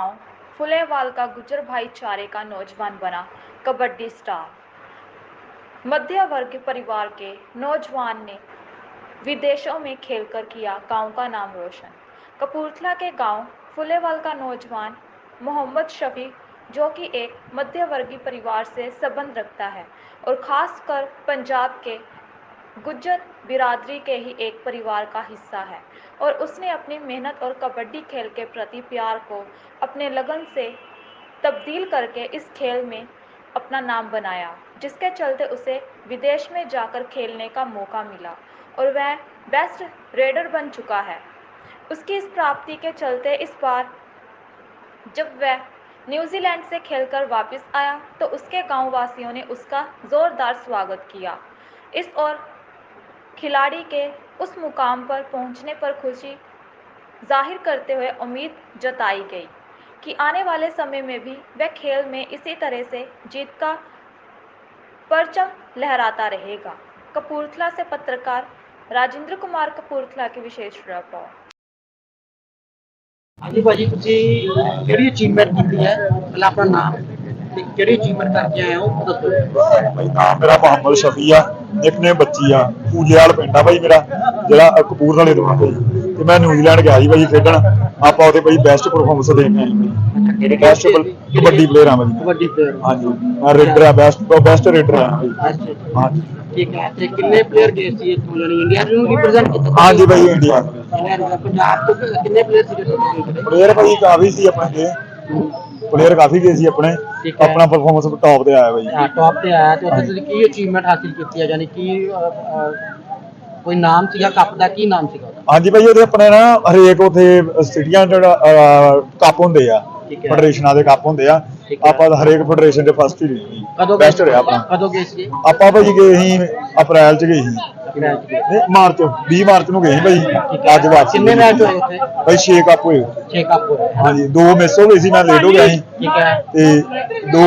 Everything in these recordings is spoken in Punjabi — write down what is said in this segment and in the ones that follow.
गाँव फुलेवाल का गुजर भाईचारे का नौजवान बना कबड्डी स्टार। मध्य वर्ग परिवार के नौजवान ने विदेशों में खेलकर किया गाँव का नाम रोशन। कपूरथला के गाँव, फुलेवाल का नौजवान मोहम्मद शफी, जो कि एक मध्य वर्गीय परिवार से संबंध रखता है और ख़ासकर पंजाब के गुज्जर बिरादरी के ही एक परिवार का हिस्सा है और उसने अपनी मेहनत और कबड्डी खेल के प्रति प्यार को अपने लगन से तब्दील करके इस खेल में अपना नाम बनाया, जिसके चलते उसे विदेश में जाकर खेलने का मौका मिला और वह बेस्ट रेडर बन चुका है। उसकी इस प्राप्ति के चलते इस बार जब वह न्यूजीलैंड से खेलकर वापस आया तो उसके गाँव वासियों ने उसका ज़ोरदार स्वागत किया। इस और खिलाड़ी के उस मुकाम पर पहुंचने पर खुशी जाहिर करते हुए उम्मीद जताई गई कि आने वाले समय में भी वह खेल में इसी तरह से जीत का परचम लहराता रहेगा कपूरथला से पत्रकार राजेंद्र कुमार कपूरथला की विशेष रिपोर्ट ਹਾਂਜੀ ਭਾਜੀ ਤੁਸੀਂ ਕਿਹੜੀ ਅਚੀਵਮੈਂਟ ਕੀਤੀ ਹੈ ਪਹਿਲਾਂ ਆਪਣਾ ਨਾਮ ਤੇ ਕਿਹੜੀ ਅਚੀਵਮੈਂਟ ਕਰਕੇ ਆਏ ਹੋ? ਉਹ ਦੱਸੋ। ਭਾਈ ਨਾਮ ਮੇਰਾ ਮੁਹੰਮਦ ਸ਼ਫੀ ਆ ਨਿਕਨੇ ਬੱਚੀ ਆ ਪੂਲੇਵਾਲ ਪਿੰਡ ਆ ਭਾਈ ਮੇਰਾ ਜਿਹੜਾ ਕਪੂਰਥਲੇ ਤੋਂ ਆ ਭਾਈ ਤੇ ਮੈਂ ਨਿਊਜ਼ੀਲੈਂਡ ਗਿਆ ਸੀ ਭਾਈ ਖੇਡਣ ਆਪਾਂ ਉਹਦੇ ਭਾਈ ਬੈਸਟ ਪਰਫਾਰਮੈਂਸ ਦੇ ਕੇ ਆਏ ਕਿਹੜੇ ਬੈਸਟ ਕਬੱਡੀ ਪਲੇਅਰ ਆ ਭਾਈ ਕਬੱਡੀ player। ਹਾਂਜੀ ਮੈਂ ਰੇਡਰ ਆ ਬੈਸਟ ਬੈਸਟ ਰੇਡਰ ਆ ਭਾਈ। ਹਾਂਜੀ। ਠੀਕ ਹੈ ਤੇ ਕਿੰਨੇ ਪਲੇਅਰ ਗਏ ਸੀ ਇੱਥੋਂ ਯਾਨੀ ਇੰਡੀਆ ਨੂੰ ਰਿਪਰੈਜ਼ੈਂਟ ਕੀਤਾ ਹਾਂਜੀ ਭਾਈ ਇੰਡੀਆ ਪੰਜਾਬ ਤੋਂ ਕਿੰਨੇ ਪਲੇਅਰ ਸੀ ਜਿਹੜੇ ਪਲੇਅਰ ਭਾਈ ਕਾਫੀ ਸੀ ਆਪਣੇ ਕੇ ਪਲੇਅਰ ਕਾਫੀ ਗਏ ਸੀ ਆਪਣੇ ਠੀਕ ਹੈ। ਆਪਣਾ ਪਰਫਾਰਮੈਂਸ ਟੌਪ ਤੇ ਆਇਆ ਭਾਈ ਟੌਪ ਤੇ ਆਇਆ ਤੇ ਉੱਥੇ ਤੁਸੀਂ ਕੀ ਅਚੀਵਮੈਂਟ ਹਾਸਿਲ ਕੀਤੀ ਹੈ ਯਾਨੀ ਕੀ ਅਹ, ਅਹ, ਕੋਈ ਨਾਮ ਸੀਗਾ ਕੱਪ ਦਾ ਕੀ ਨਾਮ ਸੀਗਾ ਉਹਦਾ ਹਾਂਜੀ ਭਾਈ ਉਹਦੇ ਆਪਣੇ ਨਾ ਹਰੇਕ ਉਥੇ ਸਿਟੀਆਂ ਜਿਹੜਾ ਕੱਪ ਹੁੰਦੇ ਆ ਠੀਕ ਹੈ। ਫੈਡਰੇਸ਼ਨਾਂ ਦੇ ਕੱਪ ਹੁੰਦੇ ਆ। ਆਪਾਂ ਤਾਂ ਹਰੇਕ ਫੈਡਰੇਸ਼ਨ ਦੇ ਫਸਟ ਹੀ ਰਹੇ ਬੈਸਟ ਰਿਹਾ ਆਪਣਾ। ਕਦੋਂ ਗਏ ਸੀ ਆਪਾਂ ਭਾਈ ਗਏ ਸੀ ਅਪ੍ਰੈਲ ਚ ਗਏ ਸੀ। ਨਹੀਂ ਮਾਰਚ 20 ਮਾਰਚ ਨੂੰ ਗਏ ਸੀ ਭਾਈ। ਅੱਜ ਵਾਪਸ ਕਿੰਨੇ ਮੈਚ ਹੋਏ ਉੱਥੇ? ਭਾਈ 6 ਕੱਪ ਹੋਏ। 6 ਕੱਪ ਹੋਏ। ਹਾਂਜੀ ਦੋ ਮਿਸ ਹੋ ਗਏ ਸੀ ਮੈਂ ਲੇਟ ਹੋ ਗਿਆ ਸੀ। ਠੀਕ ਹੈ। ਤੇ ਦੋ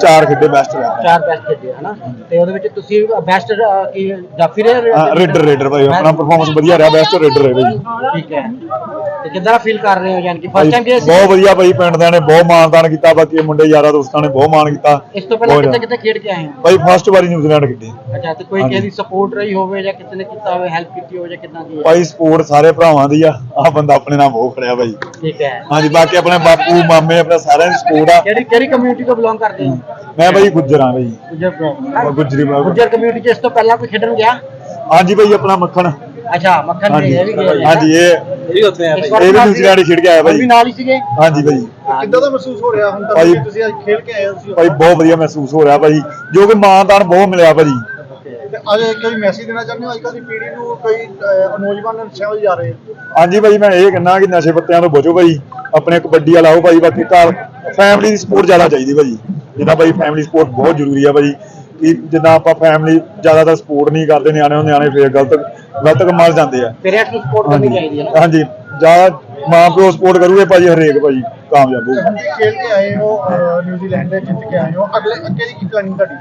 ਚਾਰ ਖੇਡੇ ਬੈਸਟ ਰਿਹਾ। ਚਾਰ ਬੈਸਟ ਖੇਡੇ ਹਨਾ? ਤੇ ਉਹਦੇ ਵਿੱਚ ਤੁਸੀਂ ਬੈਸਟ ਕੀ ਜਾਫੀ ਰਹੇ ਰੇਡਰ ਰੇਡਰ ਭਾਈ ਆਪਣਾ ਪਰਫਾਰਮੈਂਸ ਵਧੀਆ ਰਿਹਾ ਬੈਸਟ ਰੇਡਰ ਰਹੇ ਭਾਈ। ਠੀਕ ਹੈ। ਤੇ ਕਿੱਦਾਂ ਫੀਲ ਕਰ ਰਹੇ ਹੋ ਯਾਨੀ ਕਿ ਫਸਟ ਟਾਈਮ ਗਏ ਸੀ? ਬਹੁਤ ਵਧੀਆ ਭਾਈ ਪਿੰਡ ਦਿਆਂ ਨੇ ਬਹੁਤ ਮਾਣਦਾਨ ਕੀਤਾ ਬਾਕੀ ਮੁੰਡੇ ਯਾਰਾਂ ਦੋਸਤਾਂ ਨੇ ਬਹੁਤ ਮਾਣ ਕੀਤਾ। ਇਸ ਤੋਂ ਪਹਿਲਾਂ ਬਹੁਤ ਕਿੱਥੇ। ਕਿੱਥੇ ਖੇਡ ਕੇ ਆਏ ਹੋ? ਭਾਈ ਫਸਟ ਵਾਰੀ ਨਿਊਜ਼ੀਲੈਂਡ ਖੇਡੇ। ਅੱਛਾ ਤੇ ਕੋਈ। ਕਿਸੇ ਦੀ ਸਪੋਰਟ ਰਹੀ ਹੋਵੇ ਜਾਂ ਕਿਸੇ ਨੇ ਕੀਤਾ ਹੋਵੇ ਹੈਲਪ ਕੀਤੀ ਹੋਵੇ ਜਾਂ ਕਿੱਦਾਂ ਦੀ? ਭਾਈ ਸਪੋਰਟ ਸਾਰੇ ਭਰਾਵਾਂ ਦੀ ਆ। ਆ ਬੰਦਾ ਆਪਣੇ ਨਾਲ ਬਹੁਤ ਖੜਿਆ ਭਾਈ। ਠੀਕ ਹੈ। ਹਾਂਜੀ ਬਾਕੀ ਆਪਣੇ ਬਾਪੂ ਮਾਮੇ ਆਪਣੇ ਸਾਰਿਆਂ ਦੀ ਸਪੋਰਟ ਆ। ਕਿਹੜੀ ਕਿਹੜੀ ਕਮਿਊਨਿਟੀ ਤੋਂ ਬਿਲੋਂਗ ਕਰਦੇ ਹੋ? ਮੈਂ ਭਾਈ ਗੁੱਜਰ ਆ ਭਾਈ। ਗੁੱਜਰ ਗੁੱਜਰ ਕਮਿਊਨਿਟੀ ਚ ਇਸ ਤੋਂ ਪਹਿਲਾਂ ਕੋਈ ਖੇਡਣ ਗਿਆ? ਹਾਂਜੀ ਭਾਈ ਆਪਣਾ ਮੱਖਣ। ਅੱਛਾ ਮੱਖਣ ਹਾਂਜੀ। ਜੀ ਇਹ ਵੀ ਗਏ। ਨੇ। ਹਾਂਜੀ ਇਹ ਇਹ ਵੀ ਉੱਥੇ ਆ ਇਹ ਵੀ ਨਿਊਜ਼ੀਲੈਂਡ ਹੀ ਖੇਡ ਕੇ ਆਇਆ ਉਹ ਵੀ ਭਾਈ ਨਾਲ ਹੀ ਸੀਗੇ? ਹਾਂਜੀ ਭਾਈ। ਕਿੱਦਾਂ ਦਾ ਮਹਿਸੂਸ ਹੋ ਰਿਹਾ ਹੁਣ ਤੱਕ ਭਾਈ- ਤੁਸੀਂ ਅੱਜ ਖੇਲ ਕੇ ਆਏ ਹੋ ਤੁਸੀਂ? ਭਾਈ ਬਹੁਤ ਵਧੀਆ ਮਹਿਸੂਸ ਹੋ ਰਿਹਾ ਭਾਈ। ਜੋ ਕਿ ਮਾਣਦਾਨ ਬਹੁਤ ਮਿਲਿਆ ਭਾਜੀ ਤੇ ਅੱਜ ਕੋਈ ਮੈਸੇਜ ਦੇਣਾ ਚਾਹੁੰਦੇ ਹੋ? ਅੱਜ ਕੱਲ੍ਹ ਦੀ ਪੀੜ੍ਹੀ ਨੂੰ ਕੋਈ ਅਹ, ਨੌਜਵਾਨ ਨਸ਼ਿਆਂ ਵੱਲ ਜਾ ਰਹੇ ਆ। ਹਾਂਜੀ ਭਾਈ ਮੈਂ ਇਹ ਕਹਿੰਦਾ ਕਿ ਨਸ਼ੇ ਪੱਤਿਆਂ ਤੋਂ ਬਚੋ ਭਾਈ। ਆਪਣੇ ਕਬੱਡੀ ਵਾਲਾ ਆਓ ਭਾਈ ਬਾਕੀ ਘਰ ਫੈਮਿਲੀ ਦੀ ਸਪੋਰਟ ਜ਼ਿਆਦਾ ਚਾਹੀਦੀ ਭਾਜੀ ਜਿੱਦਾਂ ਭਾਈ ਫੈਮਿਲੀ ਸਪੋਰਟ ਬਹੁਤ ਜ਼ਰੂਰੀ ਆ ਭਾਜੀ ਕਿ ਜਿੱਦਾਂ ਆਪਾਂ ਫੈਮਿਲੀ ਜ਼ਿਆਦਾਤਰ ਸਪੋਰਟ ਨਹੀਂ ਕਰਦੇ ਨਿਆਣੇ ਨਿਆਣੇ ਫੇਰ ਗਲਤ ਗਲਤ ਕੰਮਾਂ 'ਚ ਜਾਂਦੇ ਆ। ਪੇਰੈਂਟਸ ਨੂੰ ਸਪੋਰਟ ਕਰਨੀ ਚਾਹੀਦੀ ਹੈ ਨਾ? ਹਾਂਜੀ। ਜ਼ਿਆਦਾ ਮਾਂ ਪਿਓ ਸਪੋਰਟ ਕਰੂਗੇ ਭਾਜੀ ਹਰੇਕ ਭਾਜੀ ਕਾਮਯਾਬ ਹੋਊਗਾ। ਤੁਸੀਂ ਖੇਲ ਕੇ ਆਏ ਹੋ ਅਹ, ਨਿਊਜ਼ੀਲੈਂਡ ਦੇ ਜਿੱਤ ਕੇ ਆਏ ਹੋ। ਅਗਲੇ ਅੱਗੇ ਦੀ ਕੀ ਪਲਾਨਿੰਗ ਤੁਹਾਡੀ?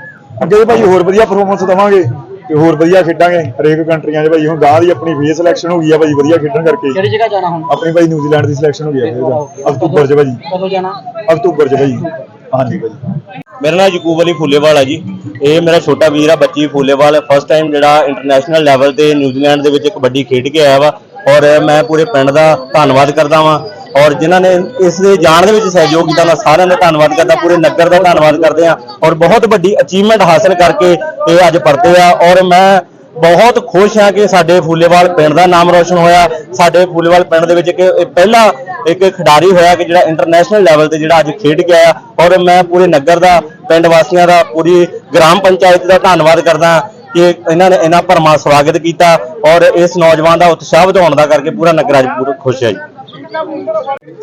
ਅੱਗੇ ਵੀ ਭਾਈ ਹੋਰ ਵਧੀਆ ਪਰਫਾਰਮੈਂਸ ਦਵਾਂਗੇ ਤੇ ਹੋਰ ਵਧੀਆ ਖੇਡਾਂਗੇ। ਹਰੇਕ ਕੰਟਰੀਆਂ 'ਚ ਭਾਈ ਹੁਣ ਗਾਂ ਦੀ ਆਪਣੀ ਫੇਸ ਸਿਲੈਕਸ਼ਨ ਹੋ ਗਈ ਆ ਭਾਈ ਵਧੀਆ ਖੇਡਣ ਕਰਕੇ। ਕਿਹੜੀ ਜਗ੍ਹਾ ਜਾਣਾ ਹੁਣ? ਆਪਣੀ ਭਾਈ ਨਿਊਜ਼ੀਲੈਂਡ ਦੀ ਸਿਲੈਕਸ਼ਨ ਹੋ ਗਈ ਆ। ਫਿਰ ਅਕਤੂਬਰ 'ਚ ਭਾਜੀ। ਕਦੋਂ ਜਾਣਾ? ਅਕਤੂਬਰ 'ਚ ਭਾਜੀ। ਹਾਂਜੀ ਭਾਜੀ ਮੇਰਾ ਨਾਮ ਯਕੂਬ ਅਲੀ ਫੁੱਲੇਵਾਲ ਹੈ ਜੀ। ਇਹ ਮੇਰਾ ਛੋਟਾ ਵੀਰ ਆ, ਬੱਚੀ ਫੁੱਲੇਵਾਲ। ਫਸਟ ਟਾਈਮ ਜਿਹੜਾ ਇੰਟਰਨੈਸ਼ਨਲ ਲੈਵਲ ਤੇ ਨਿਊਜ਼ੀਲੈਂਡ ਦੇ ਵਿੱਚ ਕਬੱਡੀ ਖੇਡ ਕੇ ਆਇਆ ਵਾ। ਔਰ ਮੈਂ ਪੂਰੇ ਪਿੰਡ ਦਾ ਧੰਨਵਾਦ ਕਰਦਾ ਵਾਂ। ਔਰ ਜਿਨ੍ਹਾਂ ਨੇ ਇਸ ਦੇ ਜਾਣ ਦੇ ਵਿੱਚ ਸਹਿਯੋਗ ਕੀਤਾ, ਮੈਂ ਸਾਰਿਆਂ ਦਾ ਧੰਨਵਾਦ ਕਰਦਾ, ਪੂਰੇ ਨਗਰ ਦਾ ਧੰਨਵਾਦ ਕਰਦੇ ਆ ਔਰ ਬਹੁਤ ਵੱਡੀ ਅਚੀਵਮੈਂਟ ਹਾਸਲ ਕਰਕੇ ਇਹ ਅੱਜ ਪਰਤੇ ਆ। ਔਰ ਮੈਂ ਬਹੁਤ ਖੁਸ਼ ਹਾਂ ਕਿ ਸਾਡੇ ਫੂਲੇਵਾਲ ਪਿੰਡ ਦਾ ਨਾਮ ਰੋਸ਼ਨ ਹੋਇਆ। ਸਾਡੇ ਫੂਲੇਵਾਲ ਪਿੰਡ ਦੇ ਵਿੱਚ ਇੱਕ, ਇਹ ਪਹਿਲਾ ਇੱਕ ਖਿਡਾਰੀ ਹੋਇਆ ਕਿ ਜਿਹੜਾ ਇੰਟਰਨੈਸ਼ਨਲ ਲੈਵਲ ਤੇ ਜਿਹੜਾ ਅੱਜ ਖੇਡ ਕੇ ਆਇਆ। ਔਰ ਮੈਂ ਪੂਰੇ ਨਗਰ ਦਾ, ਪਿੰਡ ਵਾਸੀਆਂ ਦਾ, ਪੂਰੀ ਗ੍ਰਾਮ ਪੰਚਾਇਤ ਦਾ ਧੰਨਵਾਦ ਕਰਦਾ ਕਿ ਇਹਨਾਂ ਨੇ ਇਹਨਾਂ ਭਰਮਾ ਸਵਾਗਤ ਕੀਤਾ। ਔਰ ਇਸ ਨੌਜਵਾਨ ਦਾ ਉਤਸ਼ਾਹ ਵਧਾਉਣ ਦਾ ਕਰਕੇ ਪੂਰਾ ਨਗਰ ਅੱਜ ਪੂਰਾ ਖੁਸ਼ ਹੈ ਜੀ।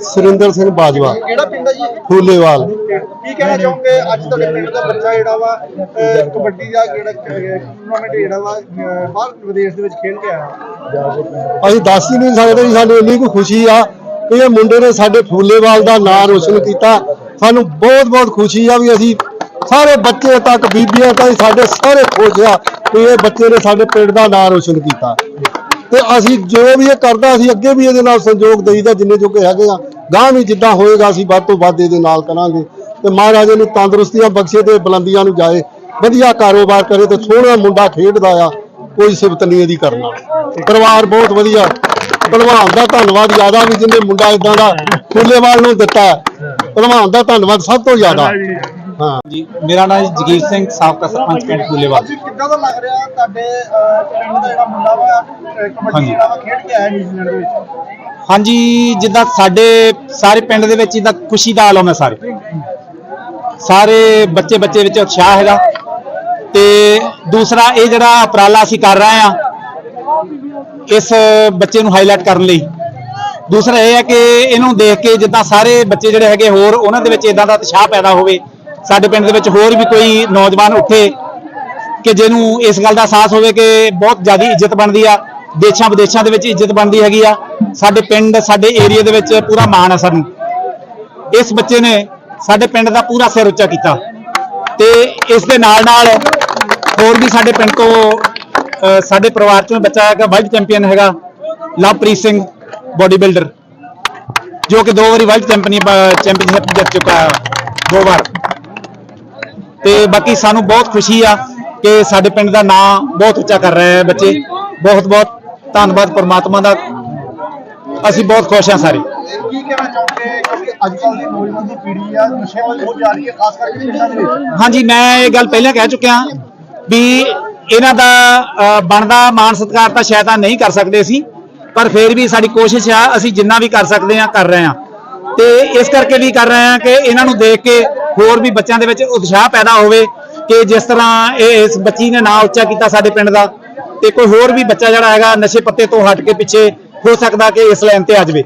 ਸੁਰਿੰਦਰ ਸਿੰਘ ਬਾਜਵਾ। ਕਿਹੜਾ ਪਿੰਡ ਹੈ ਜੀ? ਫੂਲੇਵਾਲ। ਕੀ ਕਹਿਣਾ ਚਾਹੋਗੇ? ਅੱਜ ਤੁਹਾਡੇ ਪਿੰਡ ਦਾ ਬੱਚਾ ਜਿਹੜਾ ਵਾ ਅਹ, ਕਬੱਡੀ ਦਾ ਜਿਹੜਾ ਟੂਰਨਾਮੈਂਟ ਜਿਹੜਾ ਵਾ ਅਹ, ਬਾਹਰ ਵਿਦੇਸ਼ ਦੇ ਵਿੱਚ ਖੇਲ ਕੇ ਆਇਆ। ਅਸੀਂ ਦੱਸ ਹੀ ਨਹੀਂ ਸਕਦੇ ਵੀ ਸਾਨੂੰ ਇੰਨੀ ਕੁ ਖੁਸ਼ੀ ਆ ਕਿ ਇਹ ਮੁੰਡੇ ਨੇ ਸਾਡੇ ਫੂਲੇਵਾਲ ਦਾ ਨਾਂ ਰੋਸ਼ਨ ਕੀਤਾ। ਸਾਨੂੰ ਬਹੁਤ ਬਹੁਤ ਖੁਸ਼ੀ ਆ ਵੀ ਅਸੀਂ ਸਾਰੇ ਬੱਚੇ ਤੱਕ ਬੀਬੀਆਂ ਤਾਈਂ ਸਾਡੇ ਸਾਰੇ ਖੁਸ਼ ਆ ਕਿ ਇਹ ਬੱਚੇ ਨੇ ਸਾਡੇ ਪਿੰਡ ਦਾ ਨਾਂ ਰੋਸ਼ਨ ਕੀਤਾ। ਤੇ ਅਸੀਂ ਜੋ ਵੀ ਇਹ ਕਰਦਾ, ਅਸੀਂ ਅੱਗੇ ਵੀ ਇਹਦੇ ਨਾਲ ਸੰਯੋਗ ਦੇਈਦਾ ਜਿੰਨੇ ਜੋਗੇ ਹੈਗੇ ਆ। ਗਾਂ ਵੀ ਜਿੱਦਾਂ ਹੋਏਗਾ, ਅਸੀਂ ਵੱਧ ਤੋਂ ਵੱਧ ਇਹਦੇ ਨਾਲ ਕਰਾਂਗੇ। ਤੇ ਮਹਾਰਾਜ ਨੂੰ ਤੰਦਰੁਸਤੀਆਂ ਬਖਸ਼ੇ ਤੇ ਬੁਲੰਦੀਆਂ ਨੂੰ ਜਾਏ, ਵਧੀਆ ਕਾਰੋਬਾਰ ਕਰੇ ਤੇ ਸੋਹਣਾ ਮੁੰਡਾ ਖੇਡਦਾ ਆ, ਕੋਈ ਸਿਫਤ ਨਹੀਂ ਇਹਦੀ ਕਰਨਾ। ਪਰਿਵਾਰ ਬਹੁਤ ਵਧੀਆ। ਭਲਵਾਨ ਦਾ ਧੰਨਵਾਦ ਜ਼ਿਆਦਾ ਵੀ ਜਿੰਨੇ ਮੁੰਡਾ ਇਦਾਂ ਦਾ ਫੁੱਲੇਵਾਲ ਨੂੰ ਦਿੱਤਾ। ਹੈ। ਭਲਵਾਨ ਦਾ ਧੰਨਵਾਦ ਸਭ ਤੋਂ ਜ਼ਿਆਦਾ। ਹਾਂ। ਜੀ ਮੇਰਾ ਨਾਮ ਜਗੀਰ ਸਿੰਘ ਸਾਬਕਾ ਸਰਪੰਚ ਪਿੰਡ ਫੂਲੇਵਾਲ। ਅੱਜ ਕਿੱਦਾਂ ਦਾ ਲੱਗ ਰਿਹਾ ਤੁਹਾਡੇ ਅਹ, ਪਿੰਡ ਦਾ ਜਿਹੜਾ ਮੁੰਡਾ ਵਾ ਅਹ, ਕਬੱਡੀ ਹਾਂਜੀ। ਜਿਹੜਾ ਵਾ ਖੇਡ ਕੇ ਆਇਆ ਨਿਊਜ਼ੀਲੈਂਡ ਦੇ ਵਿੱਚ? ਹਾਂਜੀ ਜਿੱਦਾਂ ਸਾਡੇ ਸਾਰੇ ਪਿੰਡ ਦੇ ਵਿੱਚ ਜਿੱਦਾਂ ਖੁਸ਼ੀ ਦਾ ਆਲਮ ਹੈ ਸਾਰੇ। ਸਾਰੇ ਬੱਚੇ ਬੱਚੇ ਵਿੱਚ ਉਤਸ਼ਾਹ ਹੈਗਾ ਤੇ ਦੂਸਰਾ ਇਹ ਜਿਹੜਾ ਉਪਰਾਲਾ ਅਸੀਂ ਕਰ ਰਹੇ ਆ ਇਸ ਬੱਚੇ ਨੂੰ ਹਾਈਲਾਈਟ ਕਰਨ ਲਈ। ਦੂਸਰਾ ਇਹ ਹੈ ਕਿ ਇਹਨੂੰ ਦੇਖ ਕੇ ਜਿੱਦਾਂ ਸਾਰੇ ਬੱਚੇ ਜਿਹੜੇ ਹੈਗੇ ਹੋਰ ਉਹਨਾਂ ਦੇ ਵਿੱਚ ਇਦਾਂ ਦਾ ਉਤਸ਼ਾਹ ਪੈਦਾ ਹੋਵੇ ਸਾਡੇ ਪਿੰਡ ਦੇ ਵਿੱਚ ਹੋਰ ਵੀ ਕੋਈ ਨੌਜਵਾਨ ਉੱਠੇ ਕਿ ਜਿਹਨੂੰ ਇਸ ਗੱਲ ਦਾ ਅਹਿਸਾਸ ਹੋਵੇ ਕਿ ਬਹੁਤ ਜ਼ਿਆਦਾ ਇੱਜ਼ਤ ਬਣਦੀ ਆ, ਦੇਸ਼ਾਂ ਵਿਦੇਸ਼ਾਂ ਦੇ ਵਿੱਚ ਇੱਜ਼ਤ ਬਣਦੀ ਹੈਗੀ ਆ, ਸਾਡੇ ਪਿੰਡ, ਸਾਡੇ ਏਰੀਆ ਦੇ ਵਿੱਚ ਪੂਰਾ ਮਾਣ ਆ ਸਾਨੂੰ। ਇਸ ਬੱਚੇ ਨੇ ਸਾਡੇ ਪਿੰਡ ਦਾ ਪੂਰਾ ਸਿਰ ਉੱਚਾ ਕੀਤਾ ਤੇ ਇਸ ਦੇ ਨਾਲ ਨਾਲ ਹੋਰ ਵੀ ਸਾਡੇ ਪਿੰਡ ਤੋਂ ਸਾਡੇ ਪਰਿਵਾਰ ਚੋਂ ਬੱਚਾ ਹੈਗਾ ਵਰਲਡ ਚੈਂਪੀਅਨ ਹੈਗਾ, ਲਵਪ੍ਰੀਤ ਸਿੰਘ ਬੋਡੀ ਬਿਲਡਰ ਜੋ ਕਿ ਦੋ ਵਾਰੀ ਵਰਲਡ ਚੈਂਪੀਅਨ ਚੈਂਪੀਅਨਸ਼ਿਪ ਜਿੱਤ ਚੁੱਕਾ ਹੈ, ਦੋ ਵਾਰ। ਤੇ ਬਾਕੀ ਸਾਨੂੰ ਬਹੁਤ ਖੁਸ਼ੀ ਆ ਕਿ ਸਾਡੇ ਪਿੰਡ ਦਾ ਨਾਮ ਬਹੁਤ ਉੱਚਾ ਕਰ ਰਹੇ ਆ ਬੱਚੇ। ਬਹੁਤ ਬਹੁਤ ਧੰਨਵਾਦ ਪਰਮਾਤਮਾ ਦਾ। ਅਸੀਂ ਬਹੁਤ ਖੁਸ਼ ਹਾਂ ਸਾਰੇ। ਕੀ ਕਹਿਣਾ ਚਾਹੋਗੇ? ਕਿਉਂਕਿ ਅੱਜ ਕੱਲ੍ਹ ਦੀ ਨੌਜਵਾਨ ਦੀ ਪੀੜ੍ਹੀ ਆ ਨਸ਼ੇ ਵੱਲ ਬਹੁਤ ਜਾ ਰਹੀ ਹੈ ਖਾਸ ਕਰਕੇ ਪਿੰਡਾਂ ਦੇ ਵਿੱਚ। ਹਾਂਜੀ ਮੈਂ ਇਹ ਗੱਲ ਪਹਿਲਾਂ ਕਹਿ ਚੁੱਕਿਆ ਵੀ ਇਹਨਾਂ ਦਾ ਬਣਦਾ ਮਾਨ ਸਤਿਕਾਰ ਤਾਂ ਸ਼ਾਇਦ ਆ ਨਹੀਂ ਕਰ ਸਕਦੇ ਅਸੀਂ ਪਰ ਫਿਰ ਵੀ ਸਾਡੀ ਕੋਸ਼ਿਸ਼ ਆ ਅਸੀਂ ਜਿੰਨਾ ਵੀ ਕਰ ਸਕਦੇ ਹਾਂ ਕਰ ਰਹੇ ਹਾਂ। ਤੇ ਇਸ ਕਰਕੇ ਵੀ ਕਰ ਰਹੇ ਹਾਂ ਕਿ ਇਹਨਾਂ ਨੂੰ ਦੇਖ ਕੇ ਹੋਰ ਵੀ ਬੱਚਿਆਂ ਦੇ ਵਿੱਚ ਉਤਸ਼ਾਹ ਪੈਦਾ ਹੋਵੇ ਕਿ ਜਿਸ ਤਰ੍ਹਾਂ ਇਹ ਇਸ ਬੱਚੀ ਨੇ ਨਾਂ ਉੱਚਾ ਕੀਤਾ ਸਾਡੇ ਪਿੰਡ ਦਾ ਤੇ ਕੋਈ ਹੋਰ ਵੀ ਬੱਚਾ ਜਿਹੜਾ ਹੈਗਾ ਨਸ਼ੇ ਪੱਤੇ ਤੋਂ ਹਟ ਕੇ ਪਿੱਛੇ ਹੋ ਸਕਦਾ ਕਿ ਇਸ ਲਾਈਨ ਤੇ ਆ ਜਾਵੇ।